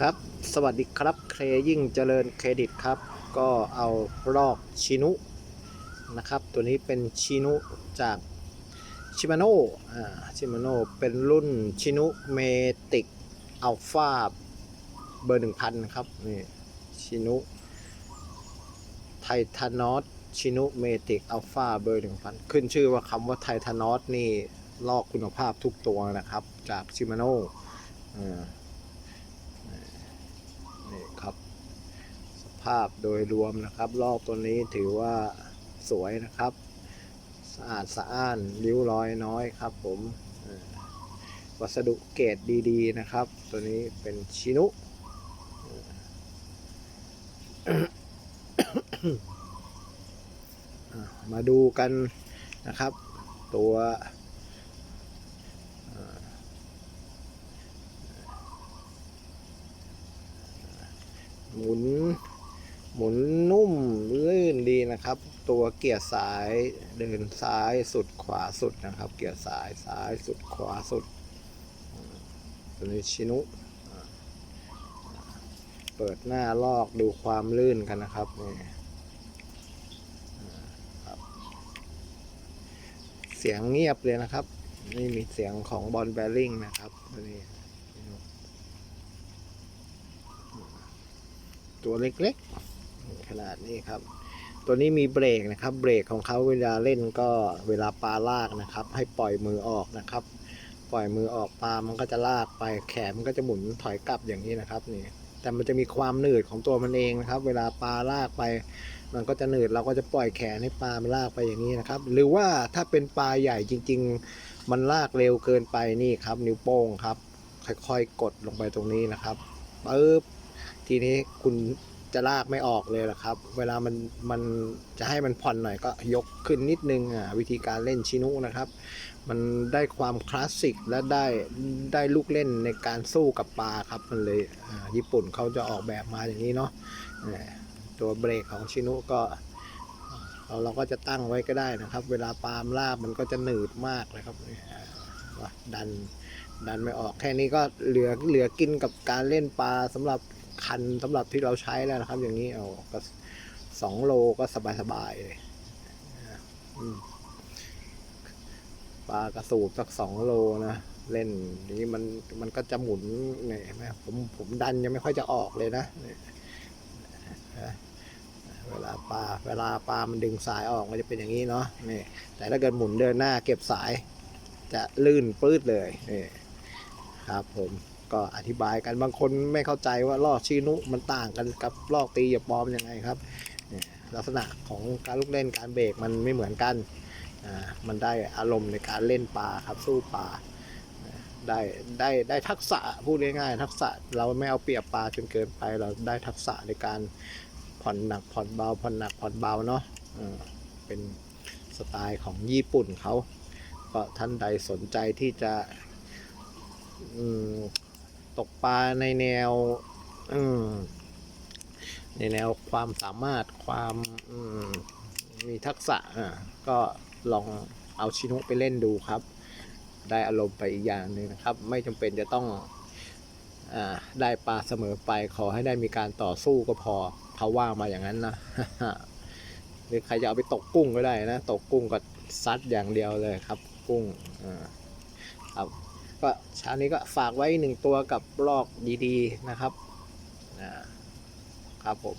ครับ สวัสดีครับ เครยิ่งเจริญเครดิตครับ ก็เอาลอกชินุนะครับ ตัวนี้เป็นชินุจากชิมาโน่อ่าชิมาโน่เป็นรุ่นชินุเมติกอัลฟาเบอร์หนึ่งพันครับนี่ชินุไททานอสชินุเมติกอัลฟาเบอร์หนึ่งพันขึ้นชื่อว่าคำว่าไททานอสนี่ลอกคุณภาพทุกตัวนะครับ จากชิมาโน่อ่า นี่ครับ ส ภาพโดยรวมนะครับ รอบตัวนี้ถือว่าสวยนะครับ สะอาดสะอ้านริ้วรอยน้อยครับ ผมวัสดุเกรดดีๆนะครับ ตัวนี้เป็นชินุมาดูกันนะครับ ตัวหมุน หมุนนุ่มลื่นดีนะครับ ตัวเกียร์สายเดินซ้ายสุดขวาสุดนะครับ เกียร์สายซ้ายสุดขวาสุดตัวนี้ชินุเปิดหน้าลอกดูความลื่นกันนะครับนี่เสียงเงียบเลยนะครับไม่มีเสียงของบอลแบริ่งนะครับตัวนี้ตัวเล็กๆ ขนาดนี้ครับ ตัวนี้มีเบรกนะครับ เบรกของเขาเวลาเล่นก็เวลาปลาลากนะครับ ให้ปล่อยมือออกนะครับ ปล่อยมือออกปลามันก็จะลากไปแขนมันก็จะหมุนถอยกลับอย่างนี้นะครับนี่แต่มันจะมีความหนืดของตัวมันเองนะครับ เวลาปลาลากไป มันก็จะหนืดเราก็จะปล่อยแขนให้ปลามันลากไปอย่างนี้นะครับ หรือว่าถ้าเป็นปลาใหญ่จริง ๆ มันลากเร็วเกินไปนี่ครับ นิ้วโป้งครับ ค่อยๆกดลงไปตรงนี้นะครับปึ๊บทีนี้คุณ จะลากไม่ออกเลยล่ะครับ เวลามันมันจะให้มันผ่อนหน่อยก็ยกขึ้นนิดนึงอะวิธีการเล่นชินุนะครับ มันได้ความคลาสสิกและได้ได้ลูกเล่นในการสู้กับปลาครับมันเลยอ่าญี่ปุ่นเขาจะออกแบบมาอย่างนี้เนาะอ่าตัวเบรกของชินุก็เราเราก็จะตั้งไว้ก็ได้นะครับ เวลาปลามลากมันก็จะหนืดมากเลยครับดันดันไม่ออกแค่นี้ก็เหลือเหลือกินกับการเล่นปลาสำหรับ คันสำหรับที่เราใช้แล้วนะครับ อย่างนี้เอาก็สองโลก็สบายสบายๆเลยปลากระสูบสักสองโลนะเล่นนี้มันมันก็จะหมุนเนี่ยนไหมผมผมดันยังไม่ค่อยจะออกเลยนะเนี่ยนะเวลาปลาเวลาปลามันดึงสายออกมันจะเป็นอย่างนี้เนาะนี่แต่ถ้าเกิดหมุนเดินหน้าเก็บสาย จะลื่นปื้ดเลยนี่ครับผม ก็อธิบายกันบางคนไม่เข้าใจว่าลอกชีนุมันต่างกันกับลอกตีอย่าปลอมยังไงครับลักษณะของการลูกเล่นการเบรกมันไม่เหมือนกัน มันได้อารมณ์ในการเล่นปลาครับสู้ปลาได้ได้ได้ทักษะพูดง่ายๆทักษะเราไม่เอาเปรียบปลาจนเกินไป เราได้ทักษะในการผ่อนหนักผ่อนเบาผ่อนหนักผ่อนเบาเนาะเป็นสไตล์ของญี่ปุ่นเขาก็ท่านใดสนใจที่จะ ตกปลาในแนว อืม ในแนวความสามารถความมมีทักษะอะก็ลองเอาชินุไปเล่นดูครับ ได้อารมณ์ไปอีกอย่างหนึ่งนะครับ ไม่จำเป็นจะต้องอได้ปลาเสมอไปขอให้ได้มีการต่อสู้ก็พอเขาว่ามาอย่างนั้นนะหรือใครจะเอาไปตกกุ้งก็ได้นะ ตกกุ้งก็ซัดอย่างเดียวเลยครับ กุ้งอ่าครับ ก็เช้านี้ก็ฝากไว้หนึ่งตัวกับลอกดีๆนะครับนะครับผม